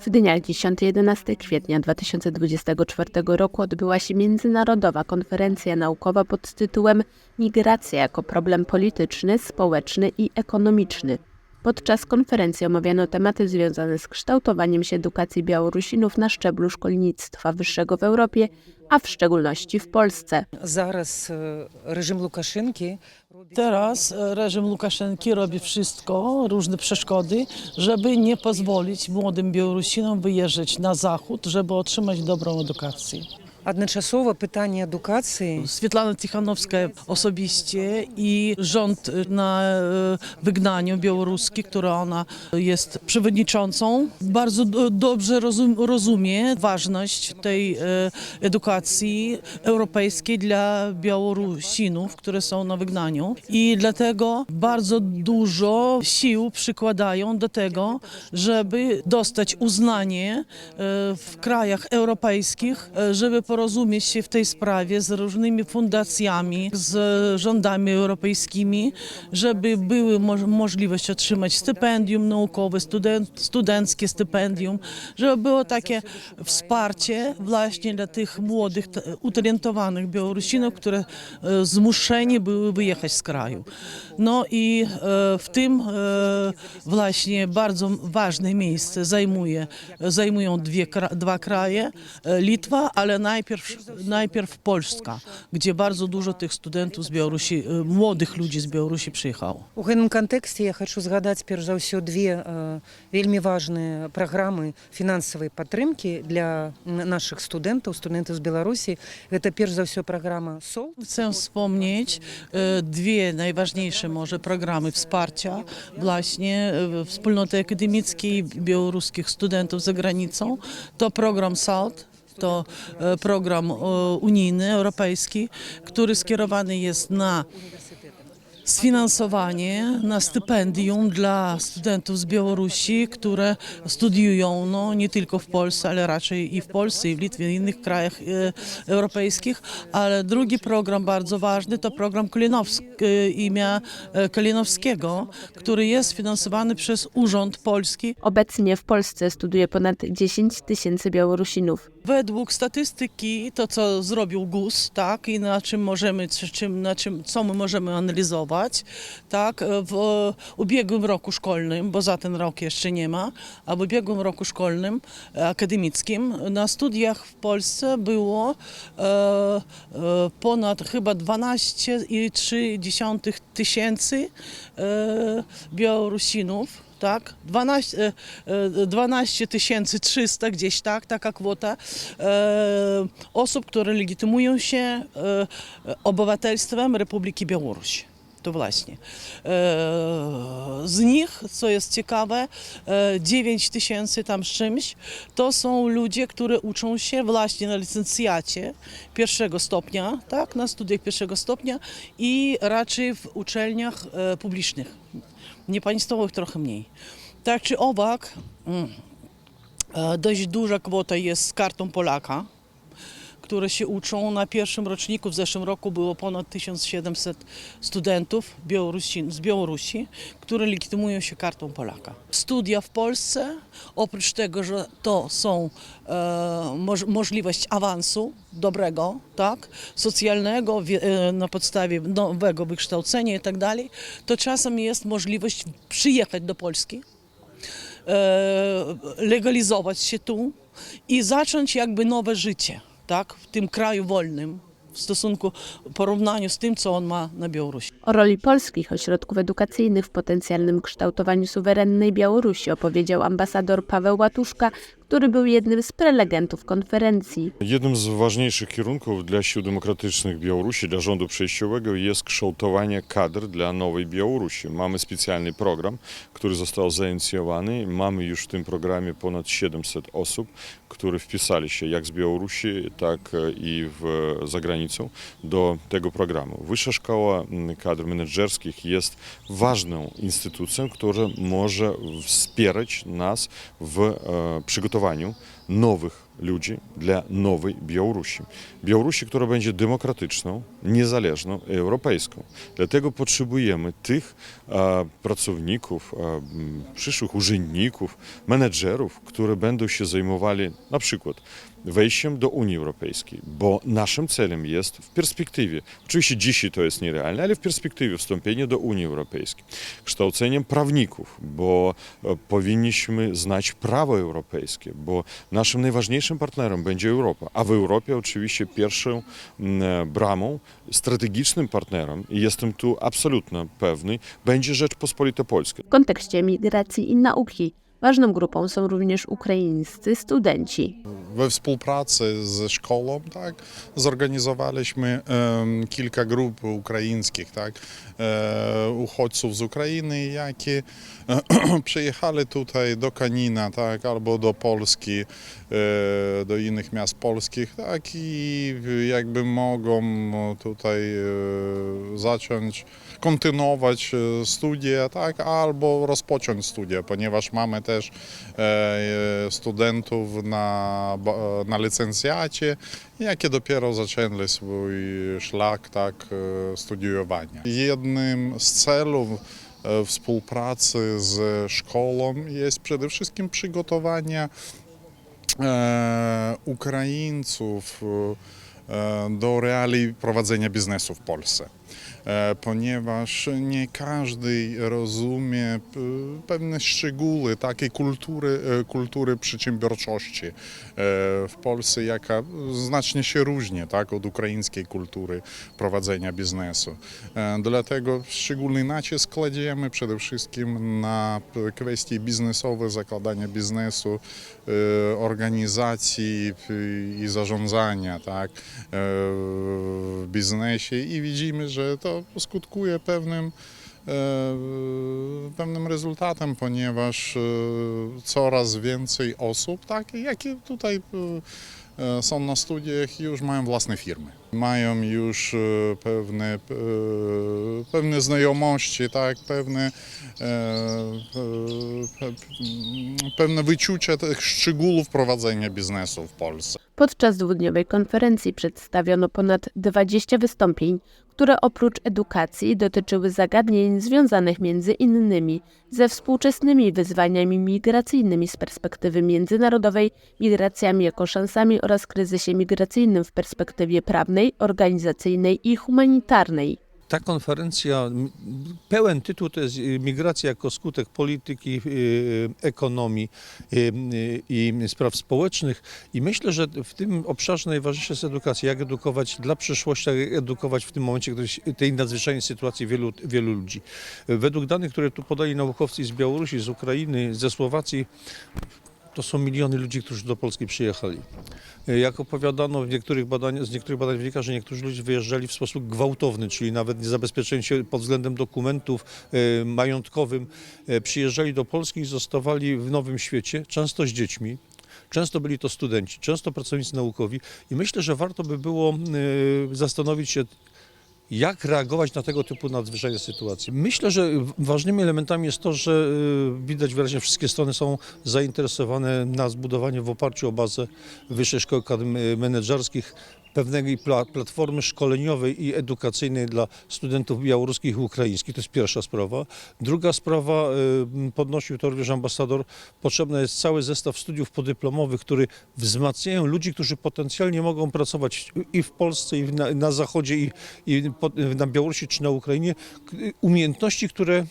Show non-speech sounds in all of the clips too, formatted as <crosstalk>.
W dniach 10-11 kwietnia 2024 roku odbyła się międzynarodowa konferencja naukowa pod tytułem Migracja jako problem polityczny, społeczny i ekonomiczny. Podczas konferencji omawiano tematy związane z kształtowaniem się edukacji Białorusinów na szczeblu szkolnictwa wyższego w Europie, a w szczególności w Polsce. Zaraz e, reżim Łukaszenki. Teraz e, reżim Łukaszenki robi wszystko, różne przeszkody, żeby nie pozwolić młodym Białorusinom wyjeżdżać na zachód, żeby otrzymać dobrą edukację. одночасово питання едукації Світлана Тихановська особисті і rząd na e, wygnaniu białoruskim, która ona jest przewodniczącą, bardzo do, dobrze rozum, rozumie ważność tej e, edukacji europejskiej dla Białorusinów, które są na wygnaniu i dlatego bardzo dużo sił przykładają do tego, żeby dostać uznanie e, w krajach europejskich, e, żeby porozumieć się w tej sprawie z różnymi fundacjami, z rządami europejskimi, żeby były mo- możliwość otrzymać stypendium naukowe, student, studenckie stypendium, żeby było takie wsparcie właśnie dla tych młodych, utalentowanych Białorusinów, które e, zmuszeni były wyjechać z kraju. No i e, w tym e, właśnie bardzo ważne miejsce zajmuje, zajmują dwie, dwa kraje, Litwa, ale najpierw, najpierw Polska, gdzie bardzo dużo tych studentów z Białorusi, y, młodych ludzi z Białorusi przyjechało. W tym kontekście ja chcę zgadać pierwsze za dwie bardzo ważne programy finansowej podtrzymki dla naszych studentów, studentów z Białorusi. To pierwsza za programa SOL. Chcę wspomnieć y, dwie najważniejsze może programy wsparcia właśnie y, wspólnoty akademickiej białoruskich studentów za granicą. To program SALT, to e, program e, unijny, europejski, który skierowany jest na sfinansowanie na stypendium dla studentów z Białorusi, które studiują no, nie tylko w Polsce, ale raczej i w Polsce, i w Litwie, i w innych krajach e, europejskich. Ale drugi program bardzo ważny to program Kalinowsk, e, e, Kalinowskiego, który jest finansowany przez Urząd Polski. Obecnie w Polsce studiuje ponad 10 tysięcy Białorusinów. Według statystyki, to co zrobił GUS, tak, i na czym możemy, czy czym, na czym, co my możemy analizować, tak, w ubiegłym roku szkolnym, bo za ten rok jeszcze nie ma, a w ubiegłym roku szkolnym, e, akademickim, na studiach w Polsce było e, e, ponad chyba 12,3 tysięcy e, Białorusinów tak? 12, e, e, 12 300 gdzieś tak, taka kwota e, osób, które legitymują się e, obywatelstwem Republiki Białorusi. Właśnie. E, Z nich, co jest ciekawe, e, 9 tysięcy tam z czymś, to są ludzie, którzy uczą się właśnie na licencjacie pierwszego stopnia, tak, na studiach pierwszego stopnia i raczej w uczelniach e, publicznych niepaństwowych trochę mniej. Tak czy owak, mm, e, dość duża kwota jest z kartą Polaka, które się uczą. Na pierwszym roczniku w zeszłym roku było ponad 1700 studentów Białorusin, z Białorusi, które legitymują się kartą Polaka. Studia w Polsce, oprócz tego, że to są e, moż, możliwość awansu dobrego, tak, socjalnego, e, na podstawie nowego wykształcenia i tak dalej, to czasem jest możliwość przyjechać do Polski, e, legalizować się tu i zacząć jakby nowe życie, tak, w tym kraju wolnym w stosunku, porównaniu z tym, co on ma na Białorusi. O roli polskich ośrodków edukacyjnych w potencjalnym kształtowaniu suwerennej Białorusi opowiedział ambasador Paweł Łatuszka, który był jednym z prelegentów konferencji. Jednym z ważniejszych kierunków dla sił demokratycznych Białorusi, dla rządu przejściowego jest kształtowanie kadr dla nowej Białorusi. Mamy specjalny program, który został zainicjowany. Mamy już w tym programie ponad 700 osób, które wpisali się jak z Białorusi, tak i w, za granicą do tego programu. Wyższa Szkoła mm, Kadr Menedżerskich jest ważną instytucją, która może wspierać nas w e, przygotowaniu nowych ludzi dla nowej Białorusi. Białorusi, która będzie demokratyczną, niezależną europejską. Dlatego potrzebujemy tych pracowników, e, przyszłych urzędników, menedżerów, które będą się zajmowali na przykład wejściem do Unii Europejskiej, bo naszym celem jest w perspektywie, oczywiście dzisiaj to jest nierealne, ale w perspektywie wstąpienie do Unii Europejskiej, kształceniem prawników, bo e, powinniśmy znać prawo europejskie, bo naszym najważniejszym partnerem będzie Europa, a w Europie oczywiście pierwszą e, bramą, strategicznym partnerem, i jestem tu absolutnie pewny, będzie Rzeczpospolita Polska. W kontekście migracji i nauki ważną grupą są również ukraińscy studenci. We współpracy ze szkołą tak, zorganizowaliśmy kilka grup ukraińskich, tak, e, uchodźców z Ukrainy, jakie <clears throat> przyjechali tutaj do Kanina tak, albo do Polski, do innych miast polskich tak, i jakby mogą tutaj e, zacząć kontynuować e, studia, tak, albo rozpocząć studia, ponieważ mamy też e, studentów na, na licencjacie, jakie dopiero zaczęli swój szlak tak, e, studiowania. Jednym z celów e, współpracy z szkołą jest przede wszystkim przygotowanie e, Ukraińców e, do reali prowadzenia biznesu w Polsce. E, Ponieważ nie każdy rozumie p- pewne szczegóły takiej kultury, e, kultury przedsiębiorczości e, w Polsce, jaka znacznie się różni tak, od ukraińskiej kultury prowadzenia biznesu. E, Dlatego szczególny nacisk kładziemy przede wszystkim na kwestie biznesowe, zakładania biznesu, e, organizacji i zarządzania tak, e, w biznesie i widzimy, że to skutkuje pewnym e, pewnym rezultatem, ponieważ e, coraz więcej osób, tak, jakie tutaj e, są na studiach, już mają własne firmy. Mają już pewne, pewne znajomości, tak, pewne, pe- pewne wyczucie tych szczegółów prowadzenia biznesu w Polsce. Podczas dwudniowej konferencji przedstawiono ponad 20 wystąpień, które oprócz edukacji dotyczyły zagadnień związanych między innymi ze współczesnymi wyzwaniami migracyjnymi z perspektywy międzynarodowej, migracjami jako szansami oraz kryzysie migracyjnym w perspektywie prawnej, organizacyjnej i humanitarnej. Ta konferencja, pełen tytuł to jest y, Migracja jako skutek polityki, y, ekonomii y, i spraw społecznych. I myślę, że w tym obszarze najważniejsza jest edukacja. Jak edukować dla przyszłości, jak edukować w tym momencie tej nadzwyczajnej sytuacji wielu, wielu ludzi. Według danych, które tu podali naukowcy z Białorusi, z Ukrainy, ze Słowacji, to są miliony ludzi, którzy do Polski przyjechali. Jak opowiadano w niektórych badań, z niektórych badań wynika, że niektórzy ludzie wyjeżdżali w sposób gwałtowny, czyli nawet nie zabezpieczeni się pod względem dokumentów e, majątkowym. E, przyjeżdżali do Polski i zostawali w nowym świecie, często z dziećmi. Często byli to studenci, często pracownicy naukowi i myślę, że warto by było e, zastanowić się, jak reagować na tego typu nadzwyczajne sytuacje. Myślę, że ważnymi elementami jest to, że y, widać wyraźnie, wszystkie strony są zainteresowane na zbudowanie w oparciu o bazę Wyższej Szkoły Kadr- Menedżerskich pewnej pla- platformy szkoleniowej i edukacyjnej dla studentów białoruskich i ukraińskich. To jest pierwsza sprawa. Druga sprawa, y, podnosił to również ambasador, potrzebny jest cały zestaw studiów podyplomowych, które wzmacniają ludzi, którzy potencjalnie mogą pracować i w Polsce, i na, na Zachodzie, i, i na Białorusi czy na Ukrainie. K- Umiejętności, które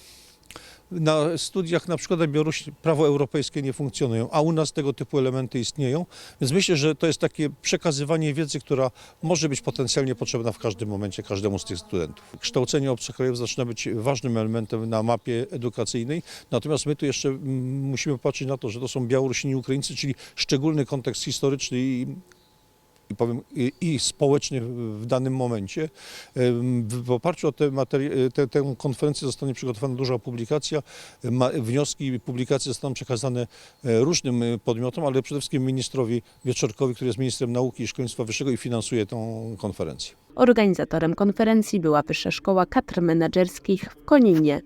na studiach na przykład na Białorusi prawo europejskie nie funkcjonują, a u nas tego typu elementy istnieją. Więc myślę, że to jest takie przekazywanie wiedzy, która może być potencjalnie potrzebna w każdym momencie każdemu z tych studentów. Kształcenie obcokrajowców zaczyna być ważnym elementem na mapie edukacyjnej, natomiast my tu jeszcze mm, musimy patrzeć na to, że to są Białorusini i Ukraińcy, czyli szczególny kontekst historyczny i powiem, i, i społeczny w danym momencie. W, oparciu o tę materi- te, tę konferencję zostanie przygotowana duża publikacja. Ma, wnioski i publikacje zostaną przekazane e, różnym e, podmiotom, ale przede wszystkim ministrowi Wieczorkowi, który jest ministrem nauki i szkolnictwa wyższego i finansuje tą konferencję. Organizatorem konferencji była Wyższa Szkoła Kadr Menedżerskich w Koninie.